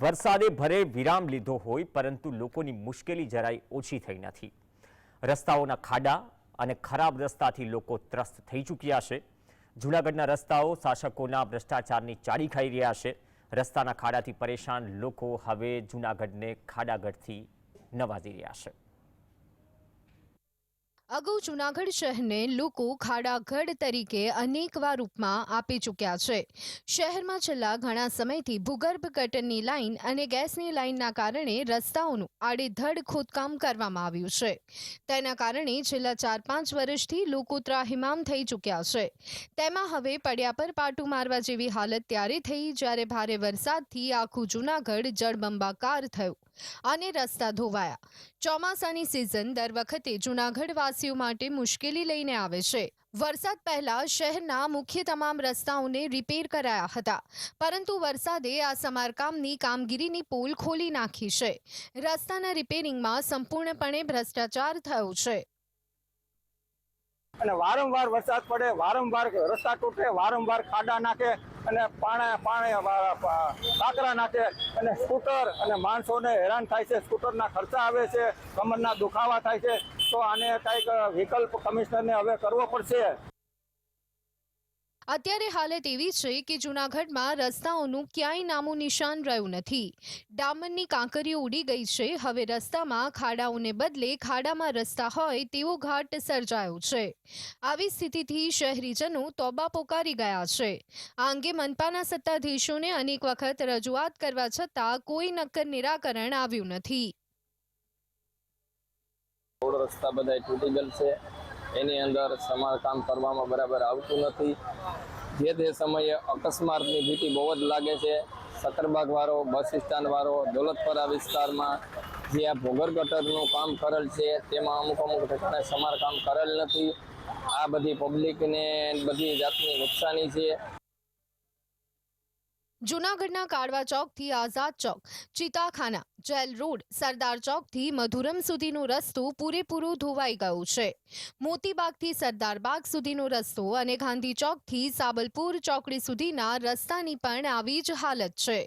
વરસાદે ભરે વિરામ લીધો હોય, પરંતુ લોકોની મુશ્કેલી જરાય ઓછી થઈ નથી. રસ્તાઓના ખાડા અને ખરાબ રસ્તાથી લોકો ત્રસ્ત થઈ ચૂક્યા છે. જૂનાગઢના રસ્તાઓ શાસકોના ભ્રષ્ટાચારની ચાડી ખાઈ રહ્યા છે. રસ્તાના ખાડાથી પરેશાન લોકો હવે જૂનાગઢને ખાડાગઢથી નવાજી રહ્યા છે. અગાઉ જૂનાગઢ શહેરને લોકો ખાડાગઢ તરીકે અનેકવાર રૂપમાં આપી ચૂક્યા છે. શહેરમાં છેલ્લા ઘણા સમયથી ભૂગર્ભ ગટરની લાઇન અને ગેસની લાઇનના કારણે રસ્તાઓનું આડેધડ ખોદકામ કરવામાં આવ્યું છે. તેના કારણે છેલ્લા ચાર પાંચ વર્ષથી લોકો ત્રાહિમામ થઈ ચૂક્યા છે. તેમાં હવે પડ્યા પર પાટું મારવા જેવી હાલત ત્યારે થઈ જ્યારે ભારે વરસાદથી આખું જૂનાગઢ જળબંબાકાર થયું. અને રસ્તા ધોવાયા. ચોમાસાની સિઝન દર વખતે જૂનાગઢવાસીઓ માટે મુશ્કેલી લઈને આવે છે. વરસાદ પહેલા શહેરના મુખ્ય તમામ રસ્તાઓને રિપેર કરાયા હતા. પરંતુ વરસાદે આ સમારકામની કામગીરીની પોલ ખોલી નાખી છે. રસ્તાના રિપેરિંગમાં સંપૂર્ણપણે ભ્રષ્ટાચાર થયો છે. અને વારંવાર વરસાદ પડે, વારંવાર રસ્તા તૂટે, વારંવાર ખાડા નાખે અને પાણે પાણે કાકરા નાખે અને સ્કૂટર અને માણસોને હેરાન થાય છે. સ્કૂટરના ખર્ચા આવે છે, કમરના દુખાવા થાય છે. તો આને કંઈક વિકલ્પ કમિશનરને હવે કરવો પડશે. અત્યારે હાલત એવી છે કે જૂનાગઢમાં રસ્તાઓનું ક્યાંય નામું નિશાન રહ્યું નથી. ડામરની કાંકરીઓ ઉડી ગઈ છે. હવે રસ્તામાં ખાડાઓને બદલે ખાડામાં રસ્તા હોય તેવો ઘાટ સર્જાયો છે. આવી સ્થિતિથી શહેરીજનો તોબા પોકારી ગયા છે. આ અંગે મનપાના સત્તાધીશોને અનેક વખત રજૂઆત કરવા છતાં કોઈ નક્કર નિરાકરણ આવ્યું નથી. રસ્તા બધા તૂટી ગયેલ છે. એની અંદર સમારકામ કરવામાં બરાબર આવતું નથી. જે તે સમયે અકસ્માતની ભીતિ બહુ જ લાગે છે. સતરબાગવાળો બસ સ્ટેન્ડવાળો, દોલતપરા વિસ્તારમાં જે આ ભોગર ગટરનું કામ કરેલ છે, તેમાં અમુક અમુક ઠેકાણે સમારકામ કરેલ નથી. આ બધી પબ્લિકને બધી જાતની નુકસાની છે. જૂનાગઢના કાળવા ચોકથી આઝાદ ચોક, ચિતાખાના, જેલ રોડ, સરદાર ચોકથી મધુરમ સુધીનું રસ્તો પૂરેપૂરું ધોવાઈ ગયું છે. મોતીબાગથી સરદાર બાગ સુધીનો રસ્તો અને ગાંધી ચોકથી સાબલપુર ચોકડી સુધીના રસ્તાની પણ આવી જ હાલત છે.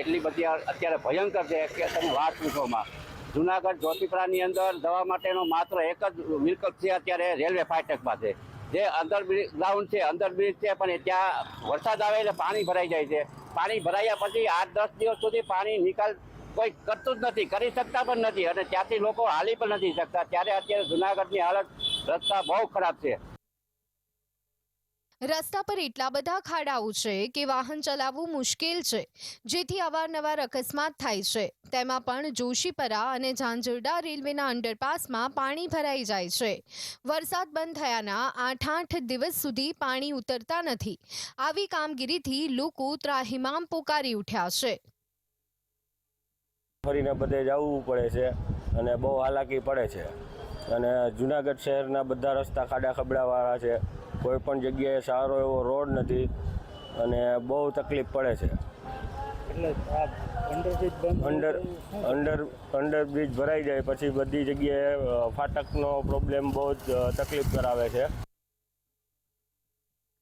એટલી બધી અત્યારે ભયંકર છે કે તમે વાત પૂછોમાં જુનાગઢ જ્યોતિપરાની અંદર દવા માટેનો માત્ર એક જ વિકલ્પ છે અત્યારે રેલવે ફાટક છે. જે અંદર ગ્રાઉન્ડ છે, અંદર બ્રિજ છે, પણ ત્યાં વરસાદ આવે એટલે પાણી ભરાઈ જાય છે. પાણી ભરાયા પછી આઠ દસ દિવસ સુધી પાણી નિકાલ કોઈ કરતું જ નથી, કરી શકતા પણ નથી અને ત્યાંથી લોકો હાલી પણ નથી શકતા. ત્યારે અત્યારે જુનાગઢની હાલત રસ્તા બહુ ખરાબ છે. રસ્તા પર એટલા બધા ખાડાઓ છે કે વાહન ચલાવવું મુશ્કેલ છે, જેથી અવારનવાર અકસ્માત થાય છે. તેમાં પણ જોશીપરા અને ઝાંઝરડા રેલવેના અંડરપાસમાં પાણી ભરાઈ જાય છે. વરસાદ બંધ થયાના આઠ આઠ દિવસ સુધી પાણી ઉતરતા નથી. આવી કામગીરીથી લોકો ત્રાહિમામ પોકારી ઉઠ્યા છે. ફરીને બધે જવું પડે છે અને બહુ હાલાકી પડે છે. અને જુનાગઢ શહેરના બધા રસ્તા ખાડા ખબડાવાળા છે. કોઈ પણ જગ્યાએ સારો એવો રોડ નથી અને બહુ તકલીફ પડે છે. અંડર અંડર અંડર બ્રિજ ભરાઈ જાય પછી બધી જગ્યાએ ફાટકનો પ્રોબ્લેમ બહુ જ તકલીફ કરાવે છે.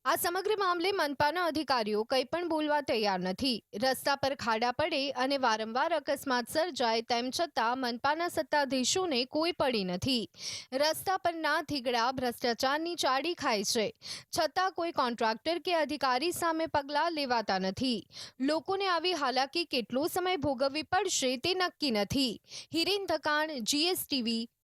આ સમગ્ર મામલે મનપાના અધિકારીઓ કંઈ પણ બોલવા તૈયાર નથી. રસ્તા પર ખાડા પડે અને વારંવાર અકસ્માત સર્જાય તેમ છતાં મનપાના સત્તાધીશોને કોઈ પડી નથી. રસ્તા પરના થીગડા ભ્રષ્ટાચારની ચાડી ખાય છે. છતાં કોઈ કોન્ટ્રાક્ટર કે અધિકારી સામે પગલાં લેવાતા નથી. લોકોને આવી હાલાકી કેટલો સમય ભોગવવી પડશે તે નક્કી નથી. હિરેન ધકાણ, જીએસટીવી